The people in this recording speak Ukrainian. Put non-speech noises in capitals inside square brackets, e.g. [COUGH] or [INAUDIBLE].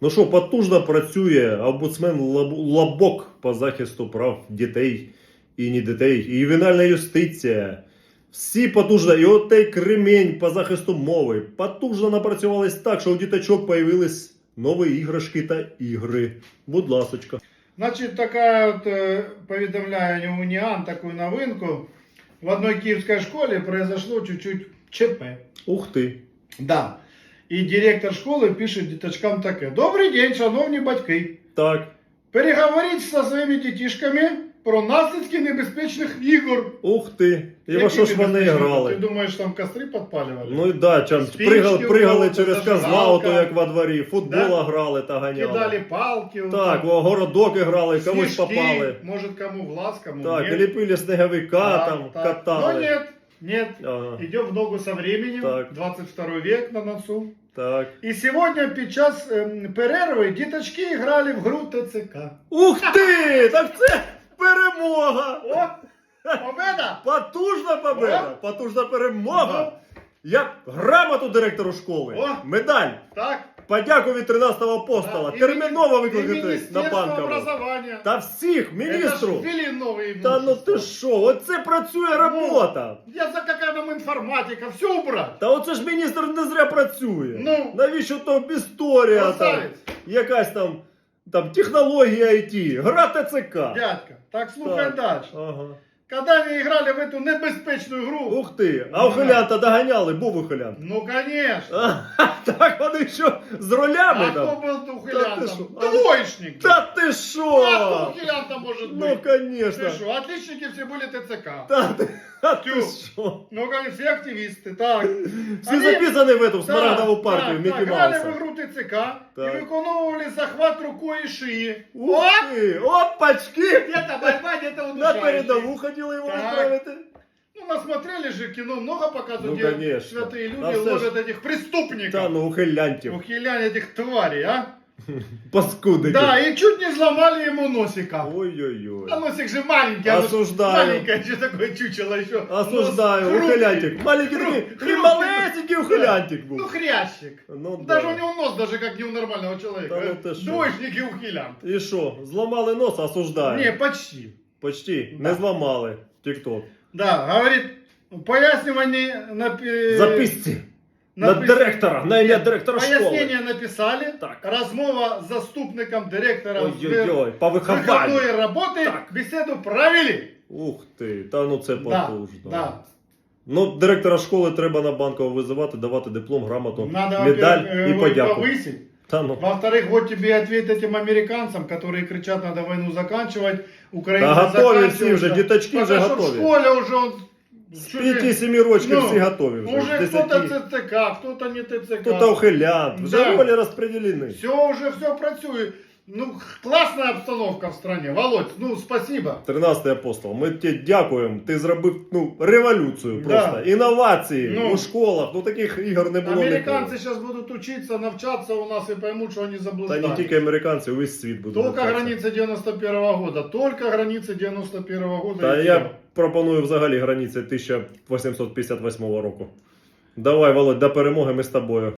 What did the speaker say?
Ну що, потужно працює омбудсмен Лаб- Лабок по захисту прав дітей і не дітей, і ювенальна юстиція. Всі потужно, і от той кремень по захисту мови потужно напрацювались так, що у діточок появились нові іграшки та ігри. Будь ласочка. Значит, такая вот, э, поведомляю Униан, такую новинку. В одной киевской школе произошло чуть-чуть ЧП. Ух ти. Да. І директор школи пише діточкам таке. Добрий день, шановні батьки. Так. Переговоріть зі своїми дітішками про наслідки небезпечних ігор. Ух ти. І во що ж вони грали? Ти думаєш, там костри підпалювали? Ну і да, чам, Спички пригали, у пригали кого-то, через зажигалка. ото як во дворі, футбола Да. грали та ганяли. Кидали палки. вот Так, так. городок грали, комусь Снежки. попали. Может, кому в глаз, кому Так, нет. ліпили сніговика, Так, там так. катали. Но нет, нет. Ага, Идем в ногу со временем. Так. 22 век на носу. так. І сьогодні під час ем, перерви діточки грали в гру ТЦК. Ух ти! Так це перемога! О! Победа! Потужна победа! Потужна перемога! Я грамоту директору школи. О! Медаль. Так. Подяку від 13-го апостола. Да, Терміново мі- викликати на банкову. Та всіх, міністру. ввели Та ну ти що, оце працює робота. Я за какая там информатика, все убрать. Та оце ж міністр не зря працює. Ну. Навіщо то історія там, якась там, там технологія IT, гра ТЦК. Дядька, так слухай дальше. Ага. Когда они играли в эту небезпечную игру, Ух ти, а Ну, ухилянта доганяли, був ухилянт. ну конечно. А, [LAUGHS] так вони що, з ролями А кто там? был Да ты ухилянтом? шо? А- Двоечник. Та ти Ну, а що? кто ухилянтом может Ну, быть? конечно. Ты что, отличники все были ТЦК. Та ти, [LAUGHS] а ти Тю. що? Ну, как все активисты, так. Всі Они- записані в эту в Так, смарагдову партію так, Мікі так, грали в Мауса. игру ТЦК Так. и выkonывали захват рукой и шиї. Ух ти, опачки! Где-то борьба, где-то На удушающий. передову хотіли його Так. відправити. Ну, насмотрели же кино, много показывают, Ну, где конечно. святые люди А все ж- ложат этих преступников. Та ну ухилянтів. Ухилянь этих тварей, а? [LAUGHS] Паскудики. Да, и чуть не сломали ему носика. Ой-ой-ой. А носик же маленький, оно ж Осуждаю. маленькое, что такое чучело еще. Осуждаю, Нос хрупкий. ухилянтик. Маленький Хру- такий, хрупкий. і малесенький ухилянтик Ну, був. хрящик. Ну, Даже да. у него нос даже как не у нормального человека. Да ну ты шо. Двоечник и ухилян. І що, зламали нос, осуждаю. Не, почти. Почти, Да. не зламали. Тік-ток. Да, говорит, пояснювання на Записці. На напис- директора, на ім'я директора школи. Пояснення написали. Так. Розмова з заступником директора Ой-ой-ой, по вихованню. роботи, Так. бесіду провели. Ух ти, та ну це потужно. да. Ну, директора школи треба на банкову визивати, давати диплом, грамоту, Надо, медаль во-первых, і его подяку. повысить. Та ну. Во-вторых, вот тебе ответ этим американцам, которые кричат, надо войну заканчивать. Украина Та готові заканчивает. всі вже, діточки вже Потому что готові. В школе уже он... З чуть ли- 5-7 років Ну, всі готові вже. Уже з 10. кто-то ЦТК, кто-то не ТЦК. Хто-то ухилянт, вже Да. ролі розподілені. Все уже, все працює. Ну, классная обстановка в стране. Володь, ну, спасибо. 13 апостол, ми тебе дякуємо. Ти зробив ну, революцію Да. просто. Інновації Ну. у школах. Ну таких ігор не було Американцы ніколи. сейчас будут учиться, навчаться у нас и поймут, что они Та заблуждались. не тільки американці, увесь світ буде. Только навчатися. границы 91 года. Только границы 91 года. Та и я всё. пропоную взагалі границі 1858 року. Давай, Володь, до перемоги ми з тобою.